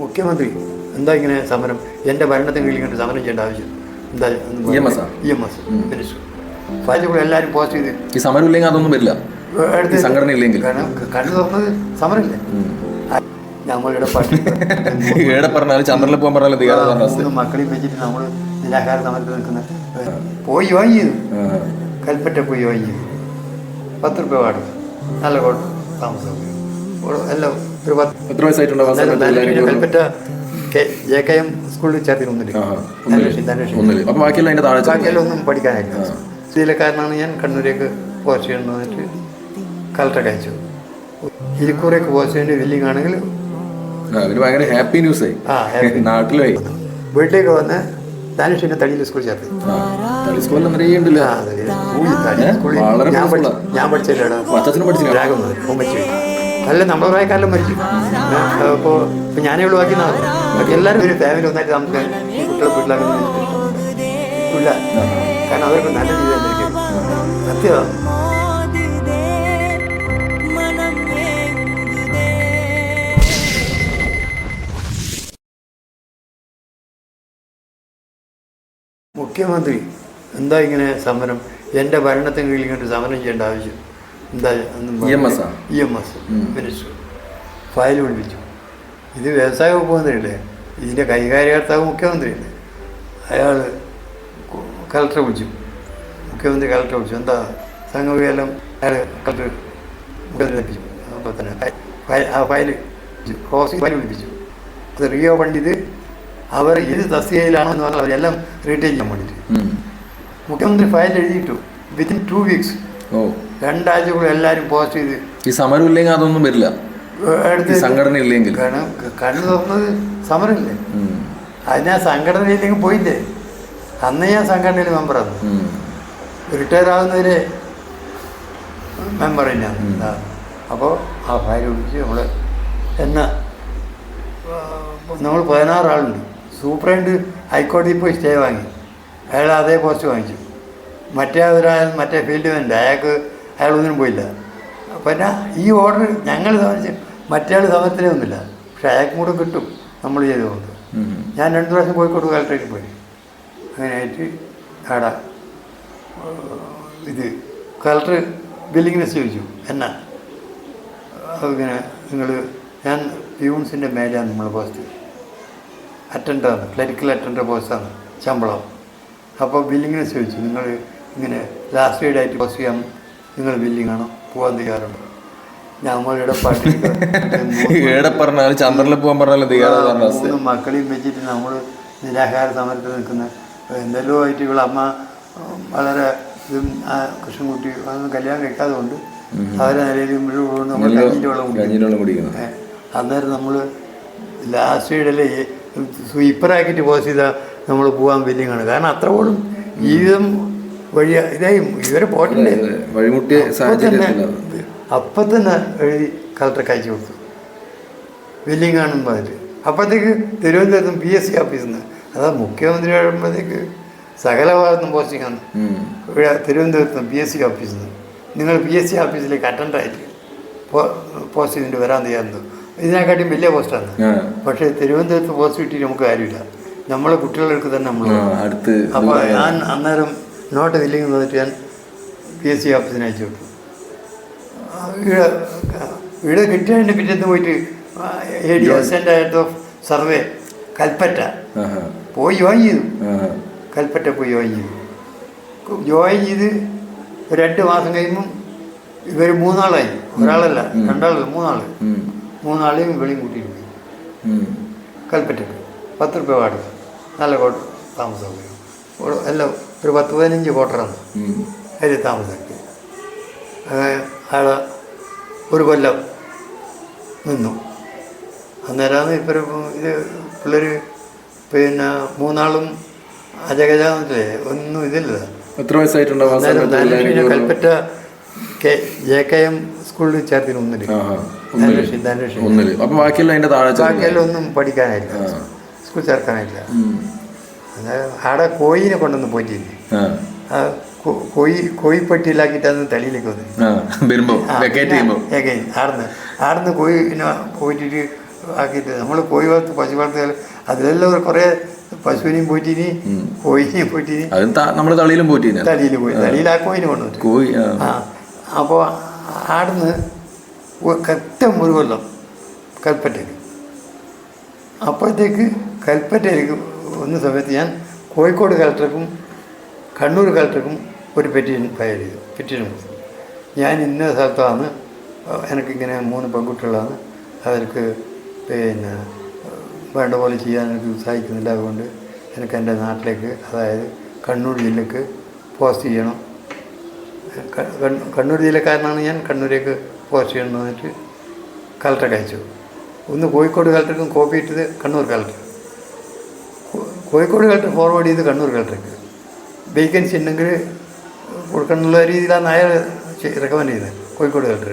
മുഖ്യമന്ത്രി എന്താ ഇങ്ങനെ സമരം? എന്റെ ഭരണത്തിന് കീഴിൽ ഇങ്ങനെ സമരം ചെയ്യേണ്ട ആവശ്യം എന്താ? E M S minister. ഫയലിൽ കൂടെ എല്ലാവരും പോസ്റ്റ് ചെയ്ത്. ഈ സമരം ഇല്ലെങ്കിൽ അതൊന്നും വരില്ല. സംഘടന ഇല്ലെങ്കിൽ. കാരണം തുറന്നത് സമരമില്ല? നമ്മളുടെ പാർട്ടി ഏടെ പറഞ്ഞാലും ചന്ദ്രനിൽ പോകാൻ പറഞ്ഞാലും മക്കളെ മക്കളെയും വെച്ചിട്ട് നമ്മൾ നിരാഹാര സമരത്തിൽ നിൽക്കുന്ന പോയി വാങ്ങി കൽപ്പറ്റ പോയി വാങ്ങി പത്ത് രൂപ വാടക നല്ല താമസം. എല്ലാം ഒരു എത്ര വയസ്സായിട്ടുണ്ടോ Kalpetta K- J K M സ്കൂളിൽ ബാക്കിയെല്ലാം ശീലക്കാരനാണ് ഞാൻ കണ്ണൂരേക്ക് പോസ്റ്റ് ചെയ്യണമെന്ന് പറഞ്ഞിട്ട് കളക്ടറെ അയച്ചു. ഇരിക്കൂറേക്ക് പോസ്റ്റ് ചെയ്യേണ്ട ബില്ലിംഗ് ആണെങ്കിൽ ഭയങ്കര ഹാപ്പി ന്യൂസ് ആയി ആ നാട്ടിലായി. വീട്ടിലേക്ക് വന്ന് ധനുഷിന്റെ തടിയിൽ സ്കൂളിൽ ചേർത്ത് ഞാൻ പഠിച്ചില്ല? അല്ല നമ്മുടെ പ്രായക്കാരെല്ലാം കാലം മരിക്കും. അപ്പോൾ ഇപ്പം ഞാനേ ഉള്ളൂ ബാക്കി എല്ലാവരും ഒരു ഫാമിലി ഒന്നായിട്ട് നമുക്ക് കുട്ടികളെ വീട്ടിലാക്കുന്ന ഇല്ല. കാരണം അവർക്ക് നല്ല ജീവിതം ആയിരിക്കും സത്യമാണ് മുഖ്യമന്ത്രി എന്താ ഇങ്ങനെ സമരം? എന്റെ ഭരണത്തിന് കീഴിൽ ഇങ്ങോട്ട് സമരം ചെയ്യേണ്ട ആവശ്യം? E M S minister file വിളിപ്പിച്ചു. ഇത് വ്യവസായ വകുപ്പ് മന്ത്രിയല്ലേ ഇതിന്റെ കൈകാര്യകർത്താവ് മുഖ്യമന്ത്രിയല്ലേ അയാൾ കളക്ടറെ വിളിച്ചു. മുഖ്യമന്ത്രി കളക്ടറെ വിളിച്ചു. എന്താ സംഗതിയെല്ലാം അയാൾ കളക്ടർ മുഖ്യമന്ത്രി ലഭിച്ചു. അപ്പോൾ തന്നെ ആ ഫയൽ ഹോസ് ഫയൽ വിളിപ്പിച്ചു. അത് റീ ഓപ്പൺ ചെയ്ത് അവർ ഏത് തസ്തികയിലാണെന്ന് പറഞ്ഞാൽ അവരെല്ലാം റീറ്റെയിൽ ചെയ്യാൻ വേണ്ടിയിട്ട്. മുഖ്യമന്ത്രി file എഴുതിയിട്ടു. Within two weeks oh. രണ്ടാഴ്ചക്കുള്ളിൽ എല്ലാരും പോസ്റ്റ് ചെയ്ത് ഈ സമരം ഇല്ലെങ്കിൽ അതൊന്നും വരില്ല. സംഘടന ഇല്ലെങ്കിൽ. കണ്ണു തുറന്നത് സമരമില്ലേ. അത് ഞാൻ സംഘടന ഇല്ലെങ്കിൽ പോയില്ലേ? അന്ന് ഞാൻ സംഘടനയിൽ മെമ്പറാണ്. റിട്ടയർ ആകുന്നവരെ മെമ്പർ തന്നെയാണ് അപ്പോൾ ആ. ഫയൽ വിളിച്ച് നമ്മൾ എന്നാ നമ്മൾ പതിനാറാളുണ്ട്. സൂപ്രണ്ട് ഹൈക്കോടതിയിൽ പോയി സ്റ്റേ വാങ്ങി. അയാൾ അതേ പോസ്റ്റ് വാങ്ങിച്ചു. മറ്റേ ഒരാൾ മറ്റേ ഫീൽഡ് വേണ്ട അയാൾക്ക് അയാൾ ഒന്നിനും പോയില്ല പിന്നെ ഈ ഓർഡർ ഞങ്ങൾ സമരിച്ച് മറ്റേ ആൾ സമരത്തിലേ ഒന്നുമില്ല. പക്ഷെ അയാൾക്കും കൂടെ കിട്ടും. നമ്മൾ ചെയ്തുകൊണ്ട്. ഞാൻ രണ്ട് പ്രാവശ്യം കോഴിക്കോട് കളക്ടറേറ്റിൽ പോയി. അങ്ങനെയായിട്ട് ആട ഇത് കളക്ടർ ബില്ലിങ്ങിനെ ചോദിച്ചു. എന്നാ? അതിങ്ങനെ നിങ്ങൾ ഞാൻ പ്യൂൺസിന്റെ മേലെയാണ് നമ്മളെ പോസ്റ്റ് അറ്റൻഡറാണ് ക്ലരിക്കൽ അറ്റൻഡർ പോസ്റ്റാണ് ശമ്പളം. അപ്പോൾ ബില്ലിങ്ങിനെ ചോദിച്ചു. നിങ്ങൾ ഇങ്ങനെ ലാസ്റ്റ് ഡേറ്റ് ആയിട്ട് പോസ്റ്റ് ചെയ്യാൻ നിങ്ങൾ ബില്ലിംഗ് ആണോ പോകാൻ തയ്യാറുണ്ടോ. ഞങ്ങളുടെ പറഞ്ഞാൽ പറഞ്ഞാലും ചന്ദ്രനിൽ പോകാൻ പറഞ്ഞാലും മൂന്ന് മക്കളെയും വെച്ചിട്ട് നമ്മൾ നിരാഹാര സമരത്തിൽ നിൽക്കുന്ന എന്തെല്ലോ ആയിട്ട് ഇവിടെ അമ്മ വളരെ ഇതും ആ കൃഷ്ണൻകുട്ടി അതൊന്നും കല്യാണം കഴിക്കാതെ കൊണ്ട് അവരെ നിലയിൽ നമ്മൾ കഞ്ഞിന്റെ വെള്ളം. കുടിക്കുന്നത് അന്നേരം നമ്മൾ ലാസ്റ്റ് ഇടയിലെ സ്വീപ്പറാക്കിയിട്ട് പോസ് ചെയ്താൽ നമ്മൾ പോകാൻ ബില്ലിങ്ങാണ് കാരണം അത്ര പോലും ജീവിതം വഴി ഇതായും ഇവരെ വഴിമുട്ടിയ സാഹചര്യത്തില്ല അപ്പം തന്നെ എഴുതി കളക്ടർക്ക് അയച്ചു കൊടുത്തു. ബില്ലിങ് കാണുമ്പോൾ പറഞ്ഞിട്ട് അപ്പോഴത്തേക്ക് തിരുവനന്തപുരത്ത് പി എസ് സി ഓഫീസിൽ നിന്ന് അതാ മുഖ്യമന്ത്രി ആകുമ്പോഴത്തേക്ക് സകല ഭാഗത്തും ഉം. ഇവിടെ തിരുവനന്തപുരത്ത് പി എസ് സി ഓഫീസിൽ നിന്ന് നിങ്ങൾ പി എസ് സി ഓഫീസിലേക്ക് അറ്റൻഡായിട്ട് പോസ്റ്റ് ചെയ്തിട്ട് വരാൻ തയ്യാറുണ്ട്. ഇതിനെക്കാട്ടിയും വലിയ പോസ്റ്റാണ്. പക്ഷേ തിരുവനന്തപുരത്ത് പോസ്റ്റ് കിട്ടിയിട്ട് നമുക്ക് കാര്യമില്ല. നമ്മളെ കുട്ടികൾക്ക് തന്നെ നമ്മൾ അപ്പോൾ ഞാൻ അന്നേരം നോട്ട് ഇല്ലെങ്കിൽ വന്നിട്ട് ഞാൻ പി എസ് സി ഓഫീസിന് അയച്ചു വിട്ടു വീട് വീട് കിട്ടിയതിന്റെ പിറ്റേന്ന് പോയിട്ട് A D assistant head of survey Kalpetta. പോയി ജോയിൻ ചെയ്തു. കൽപ്പറ്റ പോയി ജോയിൻ ചെയ്തു. ജോയിൻ ചെയ്ത് രണ്ട് മാസം കഴിയുമ്പം ഇവർ മൂന്നാളായി. ഒരാളല്ല രണ്ടാളല്ല മൂന്നാൾ. മൂന്നാളെയും വെളിയും കൂട്ടിയിട്ട് പോയി കൽപ്പറ്റ പത്ത് റുപ്യ വാടക നല്ല കോട്ട താമസം എല്ലാം ഒരു പത്ത് പതിനഞ്ച് കോട്ടറാണ് ഉം. അതിൽ താമസമാക്കി അയാൾ ഒരു കൊല്ലം നിന്നു. അന്നേരമാണ് ഇപ്പം ഇത് പിള്ളേർ പിന്നെ മൂന്നാളും അജഗജാന്നില്ലേ ഒന്നും ഇതില്ല എത്ര വയസ്സായിട്ടുണ്ടാവും Kalpetta K J K M സ്കൂളിൽ ചേർത്തിന് ഒന്നിൽ. അപ്പൊ ബാക്കിയെല്ലാം. ഒന്നും പഠിക്കാനായില്ല. സ്കൂൾ ചേർക്കാനായില്ല ആടെ കോയിനെ കൊണ്ടൊന്ന് പോയിട്ടില്ല? കോയി കോയിപ്പട്ടിയിലാക്കിയിട്ടാണ് തളിയിലേക്ക് വന്നു ആ. വരുമ്പോ ആ, വെക്കേറ്റ് പിന്നെ ചെയ്യുമ്പോ. ആടുന്ന് ആടുന്ന് കോയിനെ പോയിട്ട് ആക്കിയിട്ട് നമ്മൾ കോഴി വളർത്ത് പശു വളർത്തിയാൽ അതിലെല്ലാം കുറേ പശുവിനെയും പോയിട്ടിനി ഉം. കോഴിനെയും പോയിട്ടിനി. നമ്മൾ തളിയിലും പോറ്റി തളിയിൽ പോയി. തളിയിൽ ആ കോയിനെ കൊണ്ടുവന്നു കോഴി ആ. അപ്പോൾ ആടുന്ന് കറ്റം കൊല്ലം കൽപ്പറ്റയ്ക്ക് അപ്പോഴത്തേക്ക് കൽപ്പറ്റയിലേക്ക് വന്ന സമയത്ത് ഞാൻ കോഴിക്കോട് കളക്ടർക്കും കണ്ണൂർ കളക്ടർക്കും ഒരു പെറ്റീഷൻ ഫയൽ ചെയ്തു പെറ്റീഷൻ കൊടുത്തു. ഞാൻ ഇന്ന സ്ഥലത്താണ് എനിക്കിങ്ങനെ മൂന്ന് പെൺകുട്ടികളാണ് അവർക്ക് പിന്നെ വേണ്ട പോലെ ചെയ്യാൻ എനിക്ക് സാധിക്കുന്നില്ല അതുകൊണ്ട് എനിക്ക് എന്റെ നാട്ടിലേക്ക് അതായത് കണ്ണൂർ ജില്ലക്ക് പോസ്റ്റ് ചെയ്യണം. കണ്ണൂർ ജില്ലക്കാരനാണ് ഞാൻ കണ്ണൂരേക്ക് പോസ്റ്റ് ചെയ്യണമെന്ന് പറഞ്ഞിട്ട് കളക്ടർക്ക് അയച്ചു. ഒന്ന് കോഴിക്കോട് കളക്ടർക്കും കോപ്പി ഇട്ടത് Kannur collector Kozhikode collector forward ചെയ്ത് കണ്ണൂർ കളക്ടർക്ക് വേക്കൻസി ഉണ്ടെങ്കിൽ കൊടുക്കാനുള്ള രീതിയിലാണ് അയാൾ റെക്കമെൻഡ് ചെയ്തത് കോഴിക്കോട് കളക്ടർ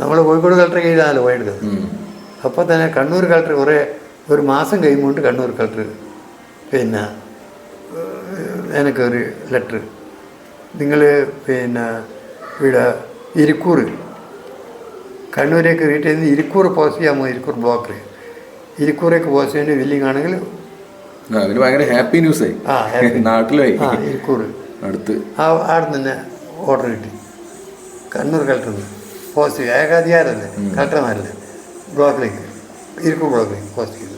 നമ്മൾ കോഴിക്കോട് കളക്ടർ കഴിഞ്ഞാലോ പോയെടുക്കുന്നത്. അപ്പോൾ തന്നെ കണ്ണൂർ കളക്ടർ കുറേ ഒരു മാസം കഴിയുമ്പോണ്ട് കണ്ണൂർ കളക്ടർ പിന്നെ എനിക്കൊരു ലെറ്റർ നിങ്ങൾ പിന്നെ ഇവിടെ ഇരിക്കൂർ കണ്ണൂരേക്ക് റീറ്റ് ചെയ്യുന്ന ഇരിക്കൂർ പോസ്റ്റ് ചെയ്യാമോ ഇരിക്കൂർ ബ്ലോക്കിൽ ഇരിക്കൂറേക്ക് പോസ്റ്റ് ചെയ്യുന്ന ബില്ലിംഗ് ആണെങ്കിൽ അതിന് ഭയങ്കര ഹാപ്പി ന്യൂസ്. നാട്ടിലായി. അടുത്ത്. ആ അവിടെ നിന്ന് ഓർഡർ കിട്ടി. കണ്ണൂർ കളക്ടർ പോസ്റ്റ് അധികാരമല്ലേ കളക്ടർമാരല്ലേ ബ്ലോക്കിലേക്ക്. ഇരിക്കൂർ ബ്ലോക്കിലേക്ക്. പോസ്റ്റ് ചെയ്തു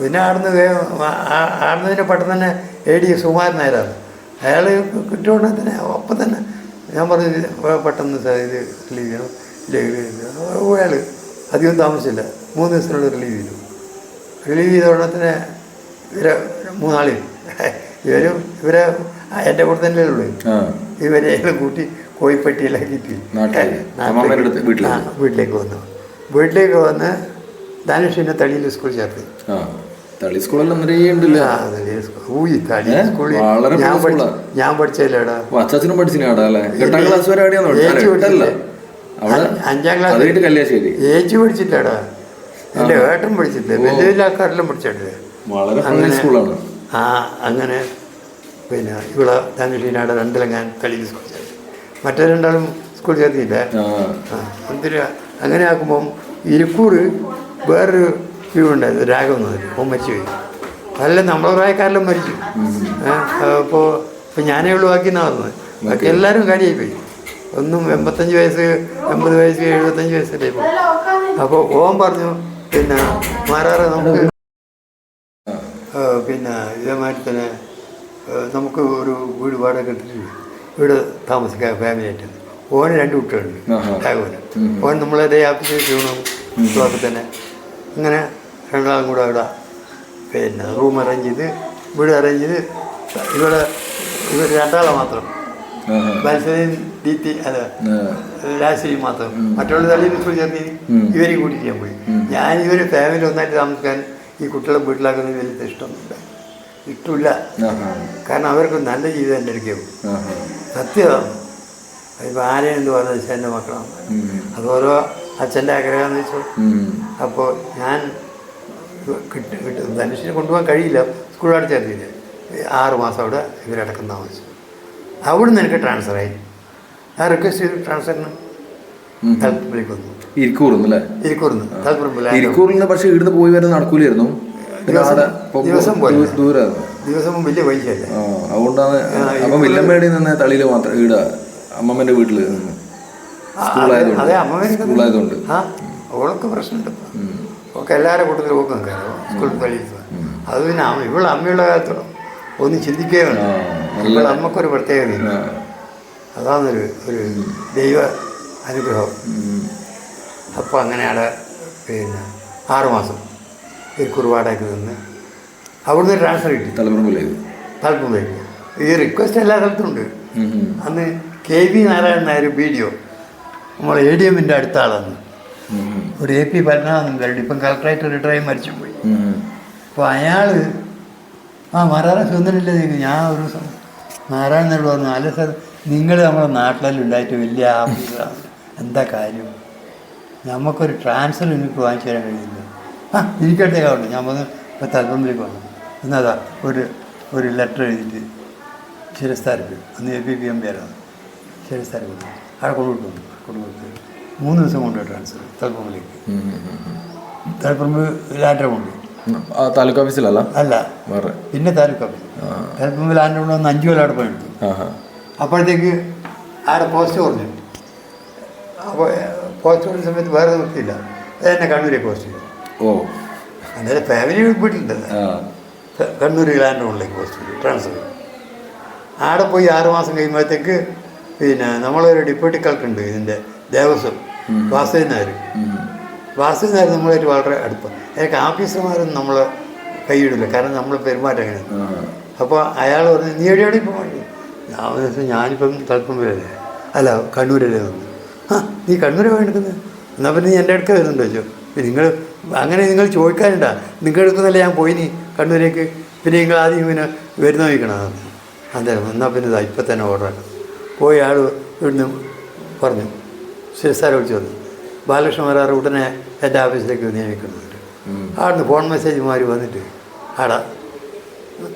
പിന്നെ ആടുന്ന് ആടുന്നതിന് ആടുന്നതിന്റെ പെട്ടെന്ന് തന്നെ എ ഡി സുമാരൻ നായരാണ്. അയാൾ കിട്ടുകൊണ്ട് തന്നെ ഒപ്പം തന്നെ ഞാൻ പറഞ്ഞു പെട്ടെന്ന് ഇത് റിലീവ് ചെയ്യണം. അയാൾ അധികം താമസിച്ചില്ല. മൂന്ന് ദിവസത്തിനുള്ളിൽ റിലീവ് ചെയ്തു. റിലീവ് ചെയ്ത ഉടനെ തന്നെ ഇവരെ മൂന്നാളിൽ ഇവരും ഇവരെ എന്റെ കൂടെ തന്നെ ഉള്ളൂ. ഇവരെ കൂട്ടി കോഴിപ്പെട്ടിയിലാക്കിയിട്ട് വീട്ടിലേക്ക്? വന്നു. വീട്ടിലേക്ക് വന്ന് ധനുഷിനെ തളിയിൽ സ്കൂളിൽ ചേർത്ത്. തളി സ്കൂളെല്ലാം ഞാൻ വലിയ പഠിച്ച സ്കൂളാ. ഞാൻ പഠിച്ചതിലടാ. അച്ചാച്ചനും പഠിച്ചിന് അല്ലേ? എട്ടാം ക്ലാസ് വരെ അവിടെയാണോ ഏച്ചി അഞ്ചാം ക്ലാസ് പഠിച്ചില്ലടാ എന്റെ ഏട്ടൻ പഠിച്ചിട്ടില്ല? വലിയ ആൾക്കാരെല്ലാം പഠിച്ചിട്ടില്ല വളരെ അങ്ങനെ- സ്കൂളാണ് ആ അങ്ങനെ പിന്നെ ഇവിടെ ധനുഷീനാട് രണ്ടിലും ഞാൻ തടിയിൽ സ്കൂൾ ചേർത്തി. മറ്റേ രണ്ടാളും സ്കൂൾ ചേർത്തിയില്ല. എന്തിനാ അങ്ങനെ ആക്കുമ്പം ഇരിക്കൂർ വേറൊരു വീടുണ്ടായിരുന്നു രാഘവൻ എന്ന് പറയും ഓൻ മരിച്ചു പോയി. അതെല്ലാം നമ്മളെ പ്രായക്കാരെല്ലാം മരിച്ചു. അപ്പോൾ ഇപ്പം ഞാനേ ഉള്ളൂ ബാക്കി എന്നാ പറഞ്ഞത് ബാക്കി എല്ലാവരും കാര്യമായി പോയി ഒന്നും എൺപത്തഞ്ച് വയസ്സ് എൺപത് വയസ്സ് എഴുപത്തഞ്ച് വയസ്സല്ലേ ഇപ്പോൾ അപ്പോൾ ഓം പറഞ്ഞു പിന്നെ മാറാറ് നമുക്ക് പിന്നെ ഇതേമാതിരി തന്നെ നമുക്ക് ഒരു വീട് വാടക എടുത്തിട്ട് ഇവിടെ താമസിക്കാൻ ഫാമിലി ആയിട്ട് ഓന് രണ്ട് കുട്ടികളുണ്ട്. രാഘവന്. ഓൻ നമ്മളെ ഡേ ആഫീസിൽ ചെയ്യണം. ബ്ലോക്കിൽ തന്നെ. അങ്ങനെ രണ്ടാളും കൂടെ അവിടെ പിന്നെ റൂം അറേഞ്ച് ചെയ്ത് വീട് അറേഞ്ച് ചെയ്ത് ഇവിടെ ഇവർ രണ്ടാളെ മാത്രം. മത്സരം ദീപ്തി അല്ല ആ. രാശി മാത്രം. മറ്റുള്ള തള്ളി ഇപ്പോൾ ചേർന്ന് ഉം. ഇവരെയും കൂട്ടി ഞാൻ പോയി. ഞാൻ ഇവർ ഫാമിലി ഒന്നായിട്ട് താമസിക്കാൻ ഈ കുട്ടികളെ വീട്ടിലാക്കുന്നത് വലിയ ഇഷ്ടമൊന്നുമില്ല. ഇഷ്ടമില്ല. കാരണം അവർക്ക് നല്ല ജീവിതം എന്റെ ഇരിക്കും. സത്യമാണ് ആരെയും എന്ത് പറഞ്ഞാൽ വെച്ചാൽ എന്റെ മക്കളാണ്. അത് ഓരോ അച്ഛന്റെ ആഗ്രഹമെന്ന് വെച്ചു. അപ്പോൾ ഞാൻ കിട്ടി കിട്ടി ധനുഷിനെ കൊണ്ടുപോകാൻ കഴിയില്ല. സ്കൂളോട് ചേർത്തില്ല ആറ് മാസം അവിടെ ഇവരടക്കം താമസിച്ചു. അവിടുന്ന് എനിക്ക് ട്രാൻസ്ഫർ ആയി. ആ റിക്വസ്റ്റ് ചെയ്ത് ട്രാൻസ്ഫറിന് ഹെൽപ്പ് തലപ്പുറത്തേക്ക് ഇരിക്കൂർന്ന് അല്ലേ ഇരിക്കൂറിൽ നിന്ന് പക്ഷെ ഇവിടുന്ന് പോയി വരെ നടക്കൂലായിരുന്നു ദിവസം- ദൂരായിരുന്നു ദിവസം വലിയ പൈസയല്ല അതുകൊണ്ടാണ് അപ്പൊ ഇരിക്കൂറിൽ- വില്ലമ്മേടി നിന്ന് തളിയിൽ മാത്രം ഈട. അമ്മമ്മന്റെ വീട്ടിൽ നിന്ന്. സ്കൂളായതുകൊണ്ട്. അവൾക്ക് പ്രശ്നമുണ്ട്. ഒക്കെ എല്ലാവരുടെ കൂട്ടത്തിൽ ഓക്കും കയറും സ്കൂൾ പള്ളിയിൽ അത് പിന്നെ ഇവൾ അമ്മയുള്ള കാലത്തോളം ഒന്നും ചിന്തിക്കുകയേ വേണ്ട. ആ, അമ്മക്കൊരു പ്രത്യേകതയില്ല. അതാണൊരു ഒരു ദൈവ അനുഗ്രഹം. അപ്പോൾ അങ്ങനെ അവിടെ പിന്നെ ആറുമാസം ഈ കുറുവാടൊക്കെ നിന്ന് അവിടുന്ന് ട്രാൻസ്ഫർ കിട്ടി. തലമുറമ്പിലേക്ക് താല്പര്യത്തിലേക്ക് ഈ റിക്വസ്റ്റ് എല്ലാ സ്ഥലത്തും ഉണ്ട്. ഉം. ഉം. അന്ന് കെ വി നാരായണൻ നായർ ഒ നമ്മൾ എ ഡി എമ്മിന്റെ അടുത്ത ആളാണ്. ഒരു എ പി പത്മനാഭൻ കരടി. ഇപ്പം കളക്ടറായിട്ട് റിട്ടയർ മരിച്ചു പോയി. അപ്പോൾ അയാൾ ആ മാരാറ നിങ്ങൾക്ക് ഞാൻ ഒരു നാരായണനോട് പറഞ്ഞു അല്ല സാർ നിങ്ങൾ നമ്മുടെ നാട്ടിലെല്ലാം ഉണ്ടായിട്ട് വലിയ ആഫീസറാണ് എന്താ കാര്യം? നമുക്കൊരു ട്രാൻസ്ഫർ നിങ്ങൾക്ക് വാങ്ങിച്ചു തരാൻ കഴിയില്ല ആ അവിടെ ഞാൻ വന്ന് ഇപ്പോൾ തലമുറയിലേക്ക് വന്നു. എന്നതാ ഒരു ഒരു ലെറ്റർ എഴുതിയിട്ട് ശിരസ്ഥാർക്ക് അന്ന് എ പി പി എം പേരാണ് കൊടുത്തു അവിടെ കൊണ്ടുവിട്ടു കൊണ്ടുകൊടുത്ത് മൂന്ന് ദിവസം കൊണ്ട് ട്രാൻസ്ഫർ തലപ്പുറത്തേക്ക് തലപ്പുറമ്പ് ലാൻഡർ കൊണ്ട്. താലൂക്ക് ഓഫീസിലല്ല? അല്ല. വേറെ. പിന്നെ താലൂക്ക് ഓഫീസ്. ആ. ലാൻഡർ കൊണ്ട് വന്ന് അഞ്ചു കൊല്ലം അവിടെ പണിയെടുത്തു. അപ്പോഴത്തേക്ക് ആടെ പോസ്റ്റ് കുറഞ്ഞു. അപ്പോൾ പോസ്റ്റ് സമയത്ത് വേറെ നിർത്തിയില്ല. തന്നെ കണ്ണൂരെ പോസ്റ്റ് ചെയ്തു. ഓ. അന്നേരം ഫാമിലി വീട്ടിലുണ്ട്. കണ്ണൂർ കണ്ണൂർ ഉള്ളിലേക്ക് പോസ്റ്റ് ചെയ്തു. ട്രാൻസ്ഫർ ആടെ പോയി ആറുമാസം കഴിയുമ്പോഴത്തേക്ക് പിന്നെ നമ്മളൊരു ഡിപ്യൂട്ടി കളക്ടർ ഉണ്ട് ഇതിന്റെ ദേവസ്വം വാസുദേവനാർ നായർ. നമ്മളായിട്ട് വളരെ അടുപ്പം. എനിക്ക് ഓഫീസർമാരൊന്നും നമ്മൾ കൈയിടില്ല. കാരണം നമ്മൾ പെരുമാറ്റം അങ്ങനെ. അപ്പോൾ അയാൾ പറഞ്ഞു നീ എവിടെയാണ് ഇപ്പോൾ ഞാനിപ്പം തലപ്പം വരല്ലേ അല്ല കണ്ണൂരല്ലേ? വന്നു നീ കണ്ണൂർ എടുക്കുന്നത്? എന്നാൽ പിന്നെ എന്റെ അടുക്ക വരുന്നുണ്ടോ ചോദിച്ചു? നിങ്ങൾ അങ്ങനെ നിങ്ങൾ ചോദിക്കാനുണ്ട. നിങ്ങൾ എടുക്കുന്നല്ലേ ഞാൻ പോയിനി കണ്ണൂരേക്ക്. പിന്നെ നിങ്ങൾ ആദ്യം പിന്നെ വരുന്ന വയ്ക്കണമെന്ന് അതെ എന്നാൽ പിന്നെ ഇതാ ഇപ്പം തന്നെ ഓർഡർ ആക്കാം പോയി ആൾ ഇവിടുന്ന് പറഞ്ഞു. ശിരസാര വിളിച്ചു വന്നു ബാലകൃഷ്ണ വരാറ് ഉടനെ എന്റെ ഓഫീസിലേക്ക് നിയമിക്കുന്നുണ്ട്. ആടുന്ന് ഫോൺ മെസ്സേജ് മാറി വന്നിട്ട് ആടാ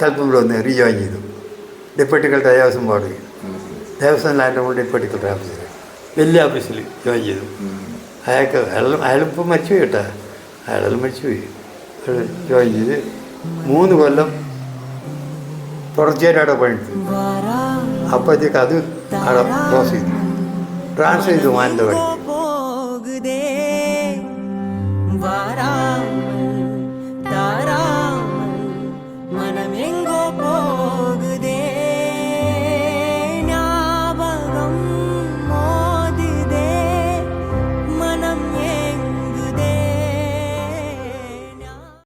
തലപ്പുമ്പിൽ വന്ന് റീജോയിൻ ചെയ്തു. Deputy collector Devaswom board. Devaswom land deputy collector വലിയ ഓഫീസിൽ ജോയിൻ ചെയ്തു. അയാൾക്ക് അയാളും അയാളിപ്പോൾ മരിച്ചുപോയി കേട്ടോ. അയാളെല്ലാം മരിച്ചുപോയി. ജോയിൻ ചെയ്ത് മൂന്ന് കൊല്ലം തുടർച്ചയായിട്ട് അവിടെ പണിയെടുത്തു. അപ്പോഴത്തേക്ക് അത് അവിടെ ക്ലോസ് ചെയ്തു. ട്രാൻസ്ഫർ ചെയ്തു മാനന്തവാടി.